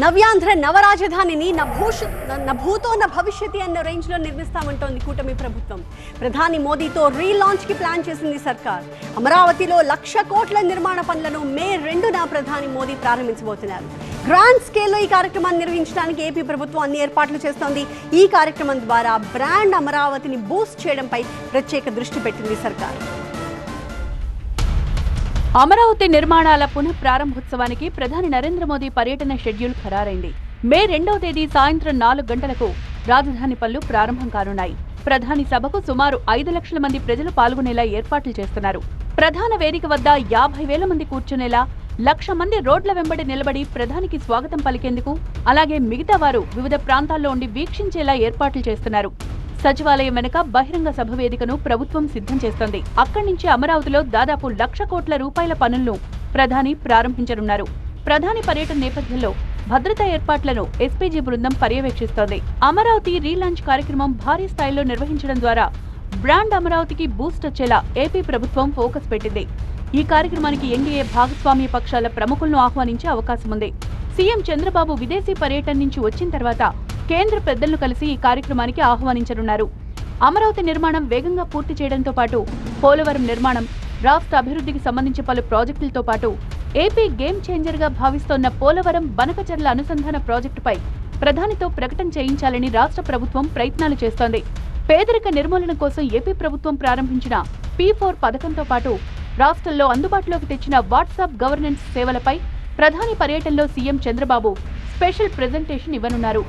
నవ్యాంధ్ర నవరాజధానిని నభూష భూష భూతో భవిష్యత్తు అన్న రేంజ్లో నిర్మిస్తామంటోంది కూటమి ప్రభుత్వం. ప్రధాని మోదీతో రీలాంచ్కి ప్లాన్ చేసింది సర్కార్. అమరావతిలో లక్ష కోట్ల నిర్మాణ పనులను మే రెండున ప్రధాని మోదీ ప్రారంభించబోతున్నారు. గ్రాండ్ స్కేల్లో ఈ కార్యక్రమాన్ని నిర్వహించడానికి ఏపీ ప్రభుత్వం అన్ని ఏర్పాట్లు చేస్తోంది. ఈ కార్యక్రమం ద్వారా బ్రాండ్ అమరావతిని బూస్ట్ చేయడంపై ప్రత్యేక దృష్టి పెట్టింది సర్కార్. అమరావతి నిర్మాణాల పునఃప్రారంభోత్సవానికి ప్రధాని నరేంద్ర మోదీ పర్యటన షెడ్యూల్ ఖరారైంది. మే రెండవ తేదీ సాయంత్రం నాలుగు గంటలకు రాజధాని పనులు ప్రారంభం కానున్నాయి. ప్రధాని సభకు సుమారు ఐదు లక్షల మంది ప్రజలు పాల్గొనేలా ఏర్పాట్లు చేస్తున్నారు. ప్రధాన వేదిక వద్ద యాభై వేల మంది కూర్చునేలా లక్ష మంది రోడ్ల వెంబడి నిలబడి ప్రధానికి స్వాగతం పలికేందుకు అలాగే మిగతా వారు వివిధ ప్రాంతాల్లో ఉండి వీక్షించేలా ఏర్పాట్లు చేస్తున్నారు. సచివాలయం వెనుక బహిరంగ సభ వేదికను ప్రభుత్వం సిద్ధం చేస్తోంది. అక్కడి నుంచి అమరావతిలో దాదాపు లక్ష కోట్ల రూపాయల పనులను ప్రధాని ప్రారంభించనున్నారు. ప్రధాని పర్యటన నేపథ్యంలో భద్రతా ఏర్పాట్లను ఎస్పీజీ బృందం పర్యవేక్షిస్తోంది. అమరావతి రీలాంచ్ కార్యక్రమం భారీ స్థాయిలో నిర్వహించడం ద్వారా బ్రాండ్ అమరావతికి బూస్ట్ వచ్చేలా ఏపీ ప్రభుత్వం ఫోకస్ పెట్టింది. ఈ కార్యక్రమానికి ఎన్డీఏ భాగస్వామ్య పక్షాల ప్రముఖులను ఆహ్వానించే అవకాశం ఉంది సీఎం చంద్రబాబు విదేశీ పర్యటన నుంచి వచ్చిన తర్వాత కేంద్ర పెద్దలను కలిసి ఈ కార్యక్రమానికి ఆహ్వానించనున్నారు. అమరావతి నిర్మాణం వేగంగా పూర్తి చేయడంతో పాటు పోలవరం నిర్మాణం రాష్ట్ర అభివృద్ధికి సంబంధించి పలు ప్రాజెక్టులతో పాటు ఏపీ గేమ్ చేంజర్గా భావిస్తోన్న పోలవరం బనకచర్ల అనుసంధాన ప్రాజెక్టుపై ప్రధానితో ప్రకటన చేయించాలని రాష్ట్ర ప్రభుత్వం ప్రయత్నాలు చేస్తోంది. పేదరిక నిర్మూలన కోసం ఏపీ ప్రభుత్వం ప్రారంభించిన పీ ఫోర్ పథకంతో పాటు రాష్ట్రంలో అందుబాటులోకి తెచ్చిన వాట్సాప్ గవర్నెన్స్ సేవలపై ప్రధాని పర్యటనలో సీఎం చంద్రబాబు స్పెషల్ ప్రెజెంటేషన్ ఇవ్వనున్నారు.